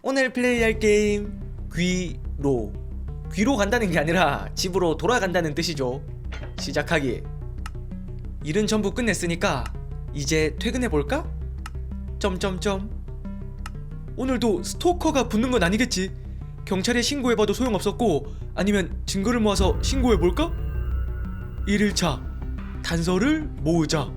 오늘 플레이할 게임 귀로. 귀로 간다는 게 아니라 집으로 돌아간다는 뜻이죠. 시작하기. 일은 전부 끝냈으니까 이제 퇴근해 볼까? 점점점. 오늘도 스토커가 붙는 건 아니겠지? 경찰에 신고해봐도 소용없었고 아니면 증거를 모아서 신고해볼까? 1일차 단서를 모으자.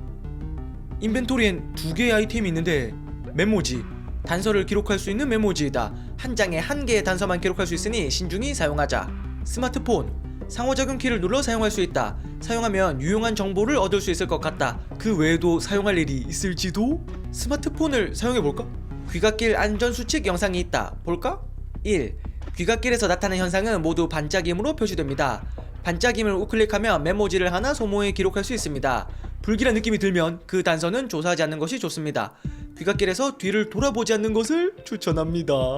인벤토리엔 두 개의 아이템이 있는데 메모지 단서를 기록할 수 있는 메모지이다 한 장에 한 개의 단서만 기록할 수 있으니 신중히 사용하자 스마트폰 상호작용 키를 눌러 사용할 수 있다 사용하면 유용한 정보를 얻을 수 있을 것 같다 그 외에도 사용할 일이 있을지도 스마트폰을 사용해볼까? 귀갓길 안전수칙 영상이 있다 볼까? 1. 귀갓길에서 나타나는 현상은 모두 반짝임으로 표시됩니다 반짝임을 우클릭하면 메모지를 하나 소모해 기록할 수 있습니다. 불길한 느낌이 들면 그 단서는 조사하지 않는 것이 좋습니다. 귀갓길에서 뒤를 돌아보지 않는 것을 추천합니다.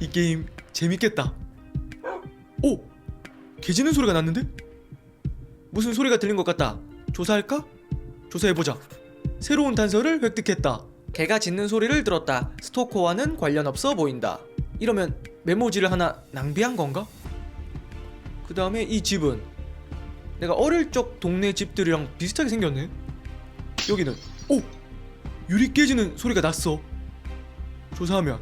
이 게임 재밌겠다. 오! 개 짖는 소리가 났는데? 무슨 소리가 들린 것 같다. 조사할까? 조사해보자. 새로운 단서를 획득했다. 개가 짖는 소리를 들었다. 스토커와는 관련 없어 보인다. 이러면 메모지를 하나 낭비한 건가? 그 다음에 이 집은 내가 어릴 적 동네 집들이랑 비슷하게 생겼네 여기는 오! 유리 깨지는 소리가 났어 조사하면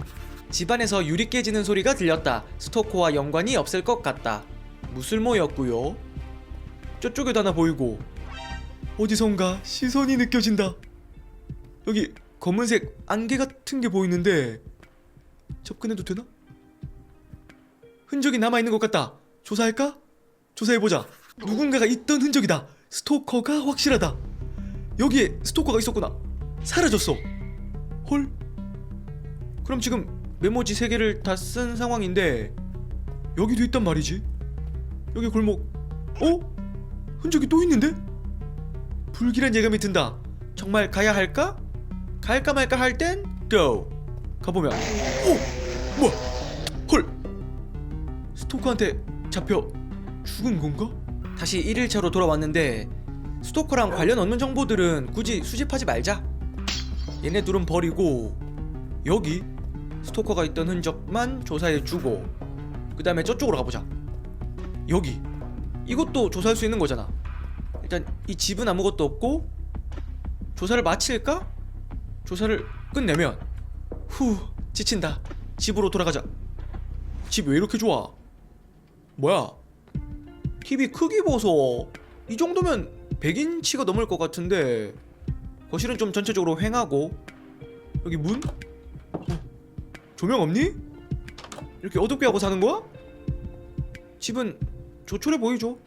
집안에서 유리 깨지는 소리가 들렸다 스토커와 연관이 없을 것 같다 무술모였고요 저쪽에도 하나 보이고 어디선가 시선이 느껴진다 여기 검은색 안개 같은 게 보이는데 접근해도 되나? 흔적이 남아 있는 것 같다 조사할까? 조사해보자. 누군가가 있던 흔적이다. 스토커가 확실하다. 여기에 스토커가 있었구나. 사라졌어. 헐. 그럼 지금 메모지 세 개를 다 쓴 상황인데 여기도 있단 말이지. 여기 골목. 어? 흔적이 또 있는데? 불길한 예감이 든다. 정말 가야 할까? 갈까 말까 할 땐 go. 가보면 오! 뭐야? 헐. 스토커한테 잡혀 죽은 건가? 다시 1일차로 돌아왔는데 스토커랑 관련 없는 정보들은 굳이 수집하지 말자 얘네 둘은 버리고 여기 스토커가 있던 흔적만 조사해주고 그 다음에 저쪽으로 가보자 여기 이것도 조사할 수 있는 거잖아 일단 이 집은 아무것도 없고 조사를 마칠까? 조사를 끝내면 후 지친다 집으로 돌아가자 집 왜 이렇게 좋아? 뭐야? TV 크기 보소. 이 정도면 100인치가 넘을 것 같은데 거실은 좀 전체적으로 휑하고 여기 문? 어, 조명 없니? 이렇게 어둡게 하고 사는 거야? 집은 조촐해 보이죠?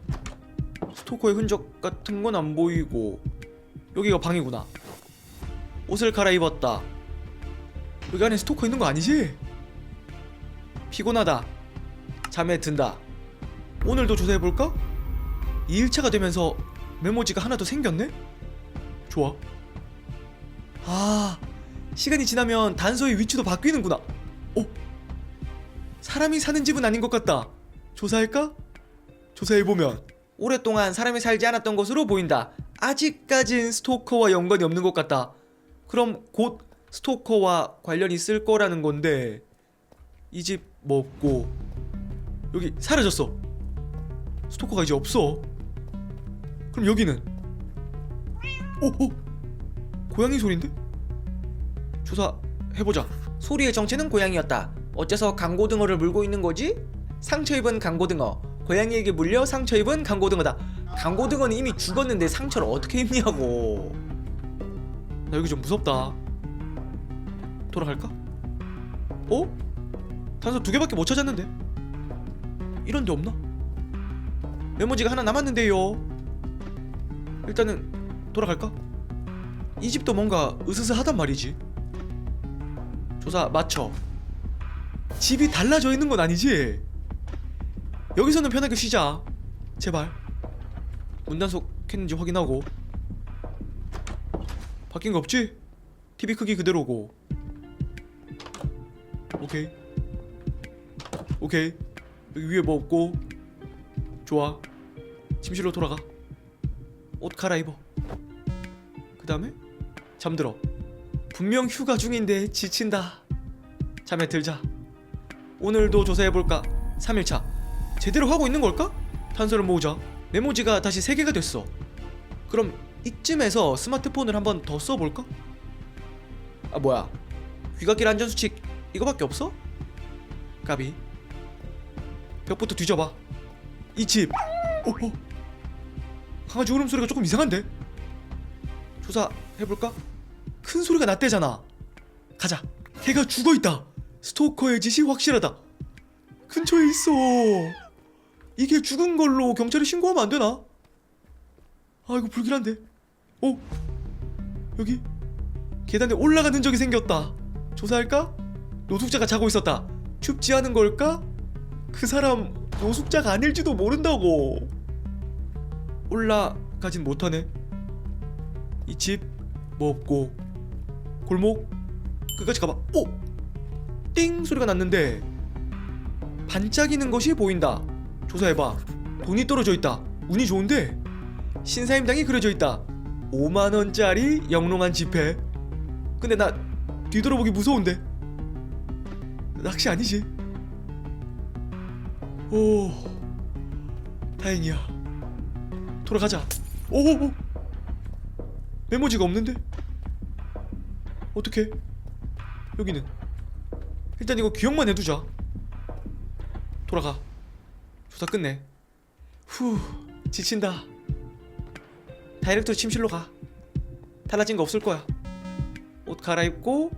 스토커의 흔적 같은 건 안 보이고 여기가 방이구나. 옷을 갈아입었다. 여기 안에 스토커 있는 거 아니지? 피곤하다. 잠에 든다. 오늘도 조사해볼까? 2일차가 되면서 메모지가 하나 더 생겼네? 좋아. 아, 시간이 지나면 단서의 위치도 바뀌는구나. 어? 사람이 사는 집은 아닌 것 같다. 조사할까? 조사해보면 오랫동안 사람이 살지 않았던 것으로 보인다. 아직까진 스토커와 연관이 없는 것 같다. 그럼 곧 스토커와 관련이 있을 거라는 건데 이 집 뭐 없고 여기 사라졌어. 스토커가 이제 없어. 그럼 여기는 오, 오 고양이 소리인데? 조사 해보자. 소리의 정체는 고양이였다. 어째서 강고등어를 물고 있는 거지? 상처 입은 강고등어. 고양이에게 물려 상처 입은 강고등어다. 강고등어는 이미 죽었는데 상처를 어떻게 입냐고. 나 여기 좀 무섭다. 돌아갈까? 어? 단서 두 개밖에 못 찾았는데. 이런 데 없나? 메모지가 하나 남았는데요. 일단은 돌아갈까? 이 집도 뭔가 으스스하단 말이지. 조사 맞춰. 집이 달라져 있는 건 아니지? 여기서는 편하게 쉬자. 제발. 문단속 했는지 확인하고. 바뀐 거 없지? TV 크기 그대로고. 오케이. 오케이. 여기 위에 뭐 없고. 좋아. 침실로 돌아가. 옷 갈아입어. 그 다음에 잠들어. 분명 휴가 중인데 지친다. 잠에 들자. 오늘도 조사해볼까 3일차 제대로 하고 있는 걸까? 단서를 모으자 메모지가 다시 3개가 됐어 그럼 이쯤에서 스마트폰을 한번 더 써볼까? 아 뭐야 귀갓길 안전수칙 이거밖에 없어? 까비 벽부터 뒤져봐 이집 어, 어. 강아지 울음소리가 조금 이상한데? 조사해볼까? 큰 소리가 났대잖아. 가자. 걔가 죽어 있다. 스토커의 짓이 확실하다. 근처에 있어. 이게 죽은 걸로 경찰에 신고하면 안 되나? 아 이거 불길한데. 어? 여기? 계단에 올라가는 적이 생겼다. 조사할까? 노숙자가 자고 있었다. 춥지 않은 걸까? 그 사람 노숙자가 아닐지도 모른다고. 올라가진 못하네. 이 집 뭐 없고 골목 끝까지 가봐. 오! 띵 소리가 났는데 반짝이는 것이 보인다. 조사해봐. 돈이 떨어져 있다. 운이 좋은데 신사임당이 그려져 있다. 5만원짜리 영롱한 지폐. 근데 나 뒤돌아보기 무서운데. 낚시 아니지? 오 다행이야. 돌아가자. 오오오. 메모지가 없는데 어떻게 여기는. 일단 이거 기억만 해두자. 돌아가. 조사 끝내. 후 지친다. 다이렉트 침실로 가. 달라진 거 없을 거야. 옷 갈아입고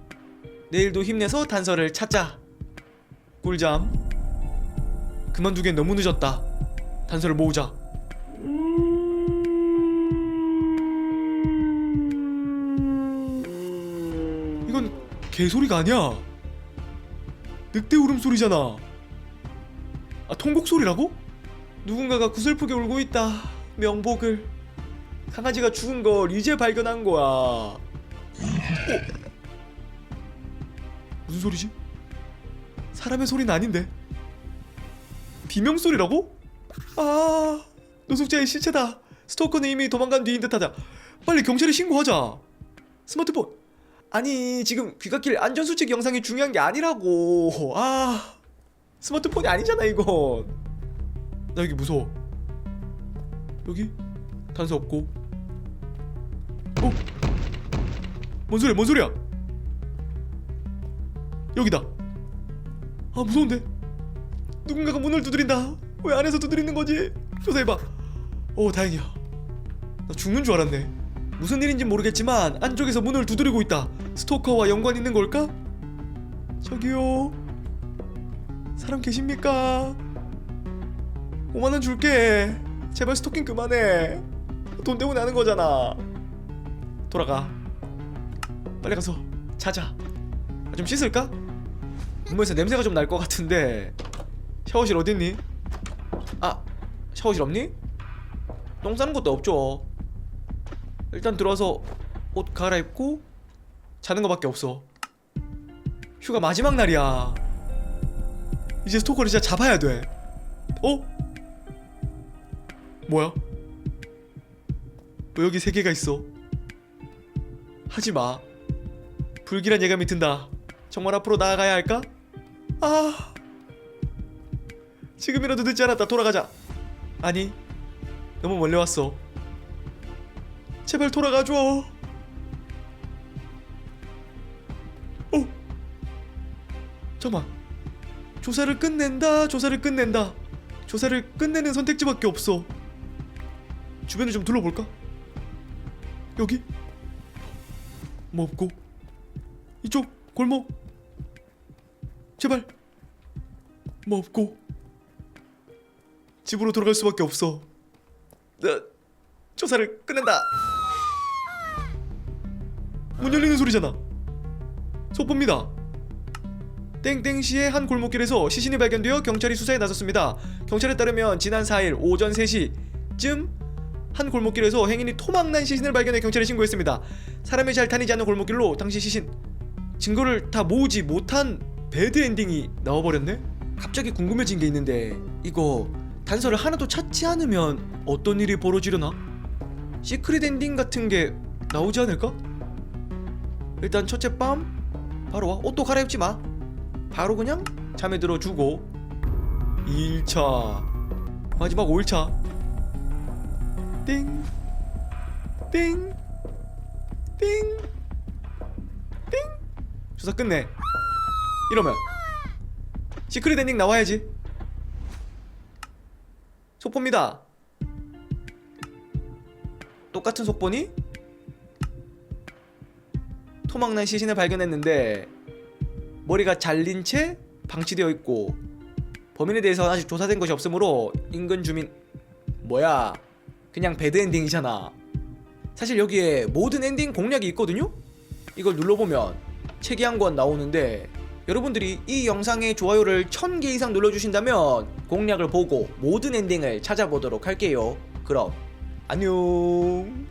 내일도 힘내서 단서를 찾자. 꿀잠. 그만두기엔 너무 늦었다. 단서를 모으자 개소리가 아니야. 늑대 울음소리잖아. 아 통곡 소리라고? 누군가가 구슬프게 울고 있다. 명복을. 강아지가 죽은 걸 이제 발견한 거야. 어? 무슨 소리지? 사람의 소리는 아닌데. 비명 소리라고? 아 노숙자의 시체다. 스토커는 이미 도망간 뒤인 듯하다. 빨리 경찰에 신고하자. 스마트폰 아니 지금 귀갓길 안전수칙 영상이 중요한 게 아니라고. 아 스마트폰이 아니잖아 이건. 나 여기 무서워. 여기? 단서 없고. 어? 뭔 소리야 뭔 소리야? 여기다. 아 무서운데? 누군가가 문을 두드린다. 왜 안에서 두드리는 거지? 조사해봐. 오 다행이야. 나 죽는 줄 알았네. 무슨 일인지 모르겠지만 안쪽에서 문을 두드리고 있다 스토커와 연관 있는 걸까? 저기요 사람 계십니까? 5만원 줄게 제발 스토킹 그만해 돈 때문에 하는 거잖아 돌아가 빨리 가서 자자 아, 좀 씻을까? 분모에서 냄새가 좀 날 것 같은데 샤워실 어딨니? 아 샤워실 없니? 똥 싸는 것도 없죠 일단 들어와서 옷 갈아입고 자는 거밖에 없어. 휴가 마지막 날이야. 이제 스토커를 진짜 잡아야 돼. 어? 뭐야? 왜 여기 세 개가 있어? 하지마. 불길한 예감이 든다. 정말 앞으로 나아가야 할까? 아. 지금이라도 늦지 않았다. 돌아가자. 아니 너무 멀리 왔어. 제발 돌아가줘 잠깐만 조사를 끝낸다 조사를 끝낸다. 조사를 끝내는 선택지밖에 없어. 주변을 좀 둘러볼까? 여기? 뭐 없고. 이쪽 골목? 제발. 뭐 없고. 집으로 돌아갈 수밖에 없어. 나 조사를 끝낸다. 문 열리는 소리잖아. 속보입니다 땡땡시의 한 골목길에서 시신이 발견되어 경찰이 수사에 나섰습니다 경찰에 따르면 지난 4일 오전 3시쯤 한 골목길에서 행인이 토막난 시신을 발견해 경찰에 신고했습니다. 사람이 잘 다니지 않는 골목길로 당시 시신 증거를 다 모으지 못한 배드 엔딩이 나와버렸네. 갑자기 궁금해진 게 있는데 이거 단서를 하나도 찾지 않으면 어떤 일이 벌어지려나? 시크릿 엔딩 같은 게 나오지 않을까? 일단 첫째 밤 바로 와 옷도 갈아입지 마. 바로 그냥 참여 들어주고 2일차 마지막 5일차 띵 띵, 띵, 띵. 조사 끝내. 이러면 시크릿 엔딩 나와야지. 속보입니다. 똑같은 속보니? 토막난 시신을 발견했는데 머리가 잘린 채 방치되어 있고 범인에 대해서 아직 조사된 것이 없으므로 인근 주민 뭐야 그냥 배드 엔딩이잖아. 사실 여기에 모든 엔딩 공략이 있거든요? 이걸 눌러보면 책이 한권 나오는데 여러분들이 이 영상에 좋아요를 1000개 이상 눌러주신다면 공략을 보고 모든 엔딩을 찾아보도록 할게요. 그럼 안녕